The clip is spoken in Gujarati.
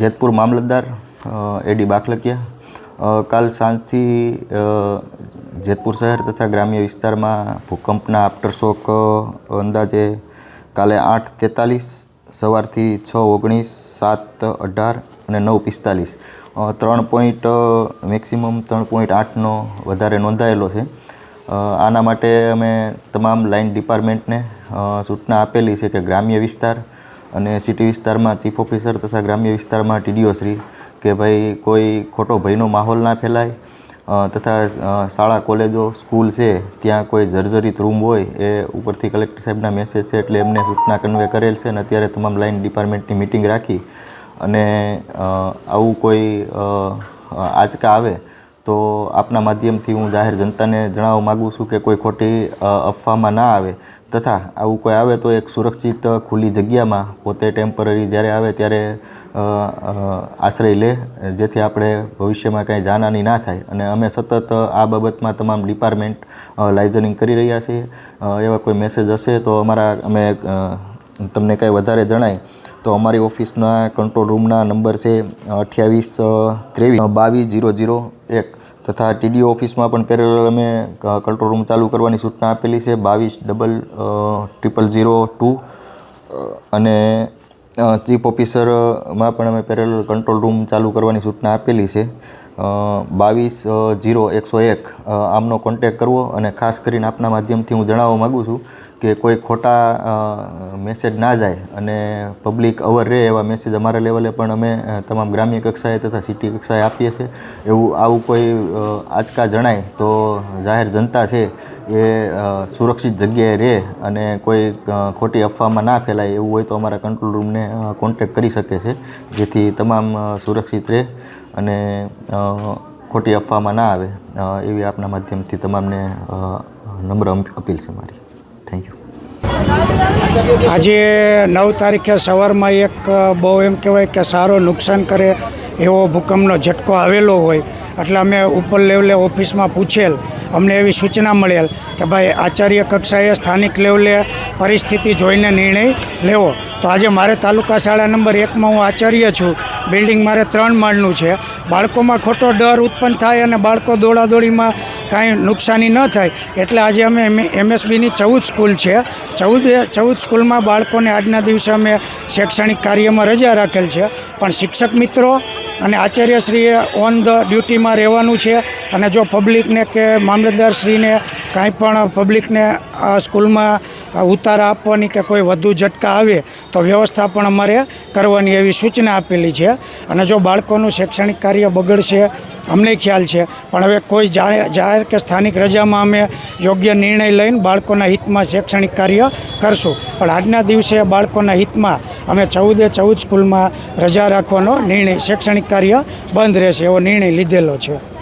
જેતપુર મામલતદાર એડી બાખલકિયા. કાલ સાંજથી જેતપુર શહેર તથા ગ્રામ્ય વિસ્તારમાં ભૂકંપના આફ્ટરશોક અંદાજે કાલે આઠ તેતાલીસ, સવારથી છ ઓગણીસ, સાત અઢાર અને નવ પિસ્તાલીસ. ત્રણ પોઈન્ટ મેક્સિમમ ત્રણ પોઈન્ટ આઠનો વધારે નોંધાયેલો છે. આના માટે અમે તમામ લાઇન ડિપાર્ટમેન્ટને સૂચના આપેલી છે કે ગ્રામ્ય વિસ્તાર અને સિટી વિસ્તારમાં ચીફ ઓફિસર તથા ગ્રામ્ય વિસ્તારમાં ટીડીઓ શ્રી કે ભાઈ કોઈ ખોટો ભયનો માહોલ ના ફેલાય તથા શાળા, કોલેજો, સ્કૂલ છે, ત્યાં કોઈ જર્જરિત રૂમ હોય એ ઉપરથી કલેક્ટર સાહેબના મેસેજ છે એટલે એમને સૂચના કન્વે કરેલ છે અને અત્યારે તમામ લાઇન ડિપાર્ટમેન્ટની મિટિંગ રાખી અને આવું કોઈ આંચકા આવે તો આપના માધ્યમથી હું જાહેર જનતાને જણાવવા માગું છું કે કોઈ ખોટી અફવામાં ના આવે. તથા આવું કોઈ આવે તો એક સુરક્ષિત, ખુલ્લી જગ્યામાં પોતે ટેમ્પરરી જ્યારે આવે ત્યારે આશ્રય લે, જેથી આપણે ભવિષ્યમાં કાંઈ જાનહાની ના થાય. અને અમે સતત આ બાબતમાં તમામ ડિપાર્ટમેન્ટ લાઇઝનિંગ કરી રહ્યા છીએ. એવા કોઈ મેસેજ હશે તો અમારા, અમે તમને કાંઈ વધારે જણાય. તો અમારી ઓફિસના કંટ્રોલ રૂમના નંબર છે અઠ્યાવીસ ત્રેવીસ, બાવીસ, જીરો જીરો, એક. તથા ટીડીઓ ઓફિસમાં પણ પેરેલલ અમે કંટ્રોલ રૂમ ચાલુ કરવાની સૂચના આપેલી છે, બાવીસ ડબલ ટ્રિપલ ઝીરો ટુ અને ચીફ ઓફિસરમાં પણ અમે પેરેલલ કંટ્રોલ રૂમ ચાલુ કરવાની સૂચના આપેલી છે. બાવીસ જીરો એકસો એક આમનો કોન્ટેક કરવો અને ખાસ કરીને આપના માધ્યમથી હું જણાવવા માગું છું કે કોઈ ખોટા મેસેજ ના જાય અને પબ્લિક અવર રહે એવા મેસેજ અમારા લેવલે પણ અમે તમામ ગ્રામ્ય કક્ષાએ તથા સિટી કક્ષાએ આપીએ છીએ. એવું આવું કોઈ આંચકા જણાય તો જાહેર જનતા છે એ સુરક્ષિત જગ્યાએ રહે અને કોઈ ખોટી અફવામાં ના ફેલાય એવું હોય તો અમારા કંટ્રોલ રૂમને કોન્ટેક કરી શકે છે. જેથી તમામ સુરક્ષિત રહે અને ખોટી અફવામાં ના આવે એવી આપના માધ્યમથી તમામને નમ્ર અપીલ છે મારી. થેન્ક યુ આજે નવ તારીખે સવારમાં એક બહુ એમ કહેવાય કે સારો નુકસાન કરે એવો ભૂકંપનો ઝટકો આવેલો હોય, એટલે અમે ઉપર લેવલે ઓફિસમાં પૂછેલ, અમને એવી સૂચના મળેલ કે ભાઈ આચાર્ય કક્ષાએ સ્થાનિક લેવલે પરિસ્થિતિ જોઈને નિર્ણય લેવો. તો આજે મારે તાલુકા શાળા નંબર એકમાં હું આચાર્ય છું, બિલ્ડિંગ મારે ત્રણ માળનું છે. બાળકોમાં ખોટો ડર ઉત્પન્ન થાય અને બાળકો દોડાદોડીમાં કાંઈ નુકસાની ન થાય. એટલે આજે અમે એમએસબીની ચૌદ સ્કૂલ છે. ચૌદ ચૌદ સ્કૂલમાં બાળકોને આજના દિવસે અમે શૈક્ષણિક કાર્યમાં રજા રાખેલ છે. પણ શિક્ષક મિત્રો અને આચાર્યશ્રીએ ઓન ધ ડ્યુટીમાં રહેવાનું છે અને જો પબ્લિકને કે મામલતદારશ્રીને કાંઈ પણ પબ્લિકને સ્કૂલમાં ઉતારા આપવાની કે કોઈ વધુ ઝટકા આવે તો વ્યવસ્થા પણ અમારે કરવાની એવી સૂચના આપેલી છે. અને જો બાળકોનું શૈક્ષણિક કાર્ય બગડશે અમને ખ્યાલ છે. પણ હવે કોઈ જાહેર કે સ્થાનિક રજામાં અમે યોગ્ય નિર્ણય લઈને બાળકોના હિતમાં શૈક્ષણિક કાર્ય કરશું. પણ આજના દિવસે બાળકોના હિતમાં અમે ચૌદે ચૌદ સ્કૂલમાં રજા રાખવાનો નિર્ણય, શૈક્ષણિક કાર્ય બંધ રહેશે એવો નિર્ણય લીધેલો છે.